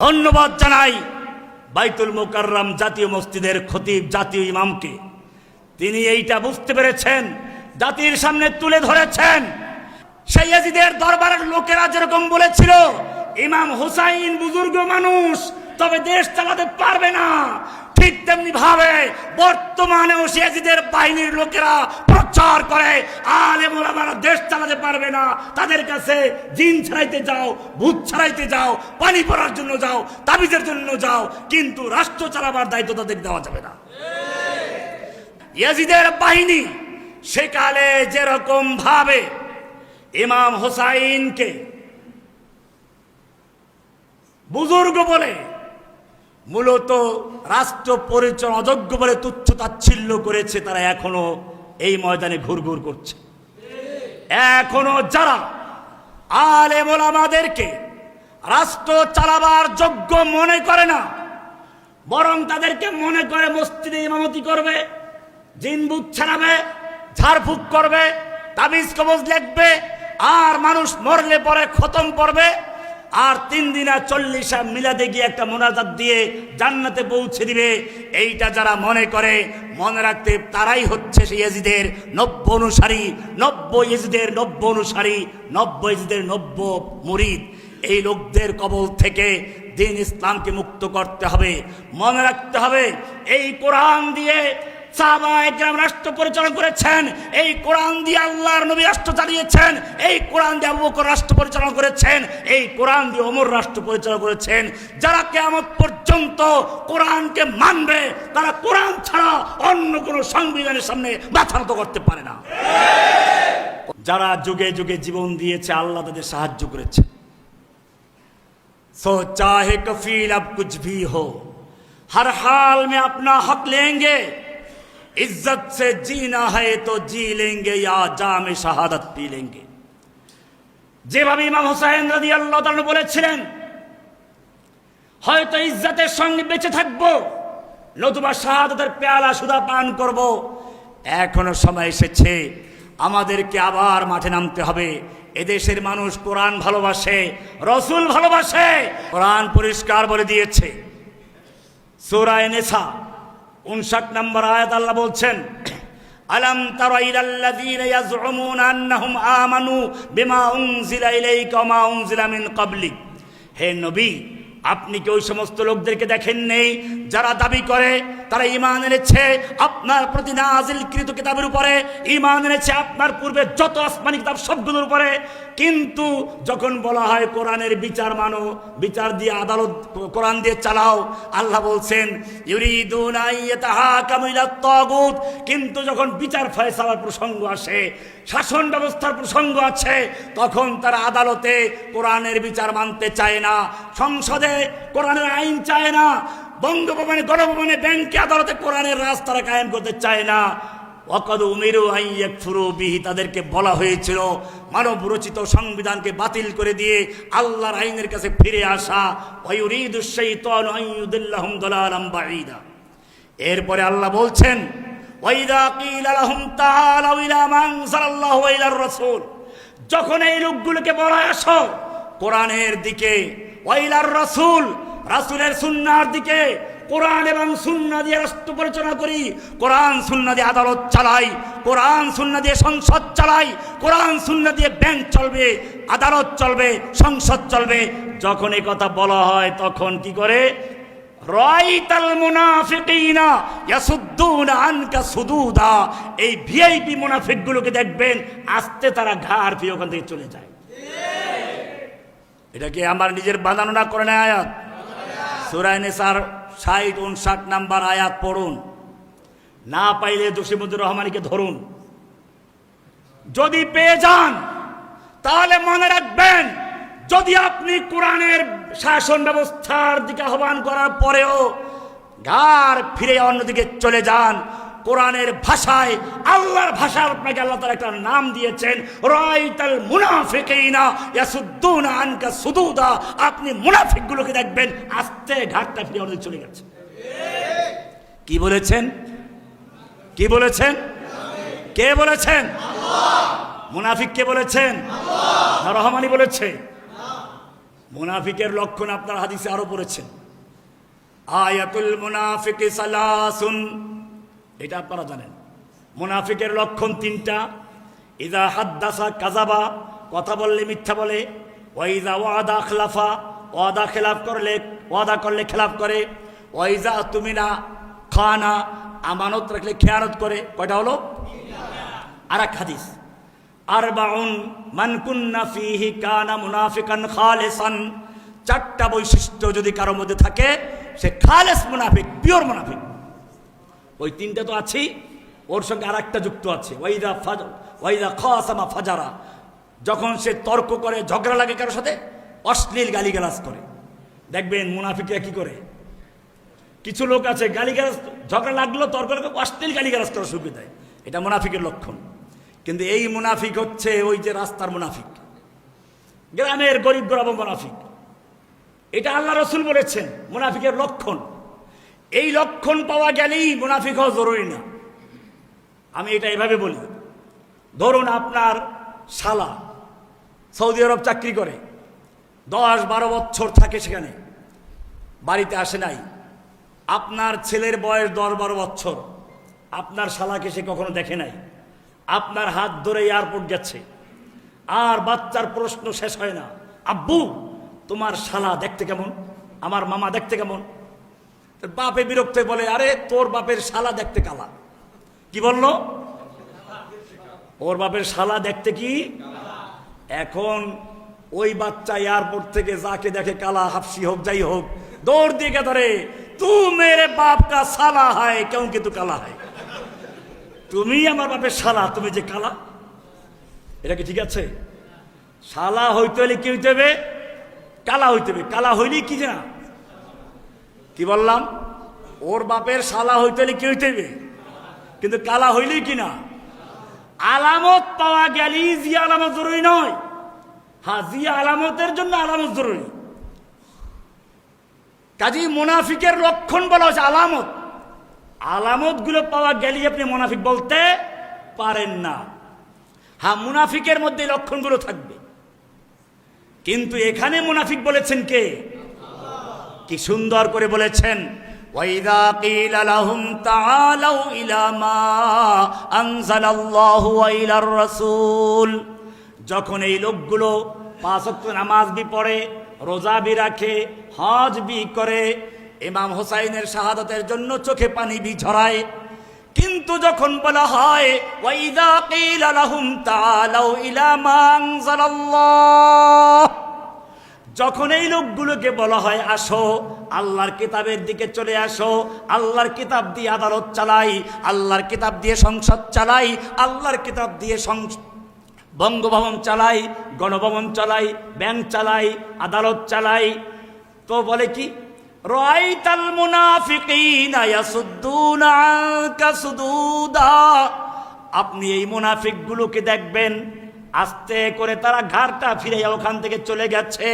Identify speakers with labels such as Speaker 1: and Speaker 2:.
Speaker 1: ধন্যবাদ জানাই বাইতুল মোকাররম জাতীয় মসজিদের খতিব জাতীয় ইমামকে। তিনি এইটা বুঝতে পেরেছেন, জাতির সামনে তুলে ধরেছেন। সৈয়াজিদের দরবারের লোকেরা যেরকম বলেছিল, ইমাম হুসাইন বুজুর্গ মানুষ, তবে দেশ চালাতে পারবে না। ঠিক তেমনি ভাবে বর্তমানেও সিয়াজিদের বাহিনীর লোকেরা প্রচার করে। আলেম ওলামারা দেশ চালাতে পারবে না। তাদের কাছে জিন ছাড়াইতে যাও, ভূত ছাড়াইতে যাও, পানি পড়ার জন্য যাও, তাবিজের জন্য যাও, কিন্তু রাষ্ট্র চালাবার দায়িত্ব তাদের দেওয়া যাবে না। ইয়াজিদের বাহিনী সেকালে যেরকম ভাবে ইমাম হোসাইনকে বুজুর্গ বলে মূলত রাষ্ট্র পরিচয় অযোগ্য বলে তুচ্ছ তাচ্ছিল্য করেছে তারা এখনও এই ময়দানে ঘুরঘুর করছে। এখনও যারা আলেম ওলামাদেরকে রাষ্ট্র চালাবার যোগ্য মনে করে না, বরং তাদেরকে মনে করে মসজিদে ইমামতি করবে জিনবুত ছাড়াবে, ঝাড়ফুঁক করবে, তাবিজ কবজ লিখবে, আর মানুষ মরলে পরে খতম করবে আর তিন দিন আর চল্লিশা মিলাদে গিয়ে একটা মোনাজাত দিয়ে জান্নাতে পৌঁছে দিবে। এইটা যারা মনে করে, মনে রাখতে তারাই হচ্ছে সেই ইয়াজিদের নব্য অনুসারী, নব্য ইয়েজিদের নব্য অনুসারী, নব্য ইয়েজিদের নব্য মুরিদ। এই লোকদের কবল থেকে দিন ইসলামকে মুক্ত করতে হবে। মনে রাখতে হবে, এই কোরআন দিয়ে সাহাবাহাম রাষ্ট্র পরিচালনা করেছেন এই কোরআন দিয়ে আল্লাহর নবী রাষ্ট্র চালিয়েছেন এই কোরআন দিয়ে আবু বকর রাষ্ট্র পরিচালনা করেছেন এই কোরআন দিয়ে ওমর রাষ্ট্র পরিচালনা করেছেন যারা কেমন পর্যন্ত কোরআনকে মানবে তারা কোরআন ছাড়া অন্য কোনো সংবিধানের সামনে মাথা নত করতে পারে না যারা যুগে যুগে জীবন দিয়েছে আল্লাহ তাদের সাহায্য করেছে सो चाहे कफील अब कुछ भी हो हर हाल में अपना हक लेंगे इज्जत से जीना है तो जी लेंगे या जाम शहादत पी लेंगे যেভাবে ইমাম হোসাইন রাদি আল্লাহ তাআলা বলেছিলেন হয়তো ইজ্জতের সঙ্গে বেঁচে থাকবো নতুবা শাহাদাতের পেয়ালা সুদা পান করব এখনো সময় এসেছে আমাদেরকে আবার মাঠে নামতে হবে এদেশের মানুষ কোরআন ভালোবাসে রসুল ভালোবাসে কোরআন পরিষ্কার বলে দিয়েছে সুরায় নেশা উনষাট নম্বর আয়াত আল্লাহ বলছেন, আলম আমানু বিমা উনজিলা উনজিলা মিন ক্বাবলিক। হে নবী, আপনি কি ওই সমস্ত লোকদেরকে দেখেন নেই যারা দাবি করে তারা ইমান এনেছে, আপনার প্রতি নাজিলকৃত কিতাবের উপরে ইমান এনেছে আপনার পূর্বে যত আসমানি কিতাব সবগুলোর উপরে। কিন্তু যখন বলা হয় কোরআনের বিচার মানো, বিচার দিয়ে আদালত, কোরআন দিয়ে চালাও, আল্লাহ বলছেন কিন্তু যখন বিচার ফয়সালার প্রসঙ্গ আসে, শাসন ব্যবস্থার প্রসঙ্গ আছে, তখন তারা আদালতে কোরআনের বিচার মানতে চায় না, সংসদে কোরআনের আইন চায় না। বঙ্গভবনে, গণভবনে ব্যাংকে আদালতে কোরআনের রাজ তারা কায়েম করতে চায় না। অকদ উমেরু আইয়েক ফুরু বিহি, তাদেরকে বলা হয়েছিল মানব রচিত সংবিধানকে বাতিল করে দিয়ে আল্লাহর আইনের কাছে ফিরে আসা। এরপরে আল্লাহ বলছেন যখন এই লোকগুলোকে বলা আসো, কোরআনের দিকে ওয়াইলার রাসূল। রাসূলের সুন্নার দিকে কোরআন এবং সুন্না দিয়ে রাষ্ট্র পরিচালনা করি, কোরআন সুন্না দিয়ে আদালত চালাই, কোরআন সুন্না দিয়ে সংসদ চালাই, কোরআন সুন্না দিয়ে ব্যাংক চলবে, আদালত চলবে, সংসদ চলবে। যখন এই কথা বলা হয় তখন কি করে? এই ভিআইপি মুনাফিকগুলোকে দেখবেন, আস্তে তারা ঘাড় ফিরে ওখান থেকে চলে যায়। এটা কি আমার নিজের বানানো না করে না আয়াত। সুরায় নেসার ষাট উনষাট নাম্বার আয়াত পড়ুন। না পাইলে জসিমুদ্দুর রহমানকে ধরুন। যদি পেয়ে যান, তাহলে মনে রাখবেন, যদি আপনি কোরআনের শাসন ব্যবস্থার দিকে আহ্বান করার পরেও ঘর ফিরে অন্যদিকে চলে যান কোরআনের ভাষায়, আল্লাহর ভাষা আপনাকে আল্লাহ তাআলা একটা নাম দিয়েছেন, রাইতাল মুনাফিকিনা ইয়াসুদ্দুনা আনকা সুদুদা। আপনি মুনাফিকগুলোকে দেখবেন, আস্তে ঘাটটা ফিরে অন্যদিকে চলে গেছে। কি বলেছেন? কি বলেছেন? কে বলেছেন? মুনাফিক কে বলেছেন? রহমানি বলেছে? মুনাফিকের লক্ষণ আপনার হাদিসে আরও পড়েছেন আয়াতুল মুনাফিকি সালাসুন। এটা আপনারা জানেন। মুনাফিকের লক্ষণ তিনটা। ইদা হাদ্দাসা কাজাবা কথা বললে মিথ্যা বলে। ওয়াইদা ওয়াদা খেলাফা, ওয়াদা খেলাফ করলে, ওয়াদা করলে খেলাফ করে। ওয়াইজা তুমিনা খানা, আমানত রাখলে খেয়ানত করে। কয়টা হলো? আর এক হাদিস। আর বাউন কুন্না ফিহি কানা মুনাফিকান খালেসান। চারটা বৈশিষ্ট্য যদি কারোর মধ্যে থাকে, সে খালেস মুনাফিক, পিওর মুনাফিক। ওই তিনটা তো আছেই। ওর সঙ্গে আর একটা যুক্ত আছে। ওয়াইদা ফাজ, ওয়াইদা খাসামা ফাজারা। যখন সে তর্ক করে, ঝগড়া লাগে কারোর সাথে, অশ্লীল গালিগালাজ করে। দেখবেন মুনাফিকরা কি করে? কিছু লোক আছে, গালিগালাজ, ঝগড়া লাগল, তর্ক লাগে অশ্লীল গালিগালাজ করা শুরু করে দেয়। এটা মুনাফিকের লক্ষণ। কিন্তু এই মুনাফিক হচ্ছে ওই যে রাস্তার মুনাফিক। গ্রামের গরিব গরব মুনাফিক। এটা আল্লাহ রসুল বলেছেন, মুনাফিকের লক্ষণ। এই লক্ষণ পাওয়া গেলেই মুনাফিক হওয়া জরুরি না। আমি এটা এভাবে বলি। ধরুন আপনার শালা সৌদি আরব চাকরি করে, দশ বারো বছর থাকে সেখানে, বাড়িতে আসে নাই। আপনার ছেলের বয়স দশ বারো বছর, আপনার শালাকে সে কখনো দেখে নাই। আপনার হাত ধরে এয়ারপোর্ট গেছে। আর বাচ্চার প্রশ্ন শেষ হয় না। আব্বু, তোমার শালা দেখতে কেমন? আমার মামা দেখতে কেমন? বাপে বিরক্ত বলে, আরে, তোর বাপের শালা দেখতে কালা। কি বলল? ওর বাপের শালা দেখতে কি? এখন ওই বাচ্চা এয়ারপোর্ট থেকে যাকে দেখে কালা, হাফসি হোক, যাই হোক, দৌড় দিকে ধরে তু মেরে বাপ কা সালা হয় কেউ কিন্তু কালা হয়? তুমি আমার বাপের শালা, তুমি যে কালা। এটা কি ঠিক আছে? শালা হইতে হলে কি হইতে হবে? কালা হইতে হবে। কালা হইলেই কি না কি বললাম? ওর বাপের শালা হইতে হলে কি হইতে হবে কিন্তু কালা হইলেই কি না? আলামত পাওয়া গেলেই জিয়া আলামত জরুরি নয়। হ্যাঁ জিয়া আলামতের জন্য আলামত জরুরি। কাজী মুনাফিকের লক্ষণ বলা হচ্ছে আলামত। আলামতগুলো পাওয়া গেলেই আপনি মুনাফিক বলতে পারেন না। হ্যাঁ মুনাফিকের মধ্যে লক্ষণগুলো থাকবে। কিন্তু এখানে মুনাফিক বলেছেন কে? কি সুন্দর করে বলেছেন وَإِذَا قِيلَ لَهُمْ تَعَالَوْا إِلَى مَا أَنزَلَ اللَّهُ وَإِلَى الرَّسُولِ যখন এই লোকগুলো পাঁচ ওয়াক্ত নামাজ বি পড়ে রোজা বি রাখে হজ বি করে ইমাম হোসাইনের শাহাদাতের জন্য চোখে পানি বি ঝরায় কিন্তু যখন বলা হয় ওয়াইদা কিল লাহুম তাআলাউ ইলা মা আনজালাল্লাহ যখন এই লোকগুলোকে বলা হয়, আসো, আল্লাহর কিতাবের দিকে চলে আসো, আল্লাহর কিতাব দিয়ে আদালত চালাই, আল্লাহর কিতাব দিয়ে সংসদ চালাই, আল্লাহর কিতাব দিয়ে বঙ্গভবন চালাই, গণভবন চালাই, ব্যাংক চালাই, আদালত চালাই। তো বলে কি? রাইতাল মুনাফিকিনা আপনি এই মুনাফিকগুলোকে দেখবেন, আস্তে করে তারা ঘাড়টা ফিরে ওখান থেকে চলে গেছে।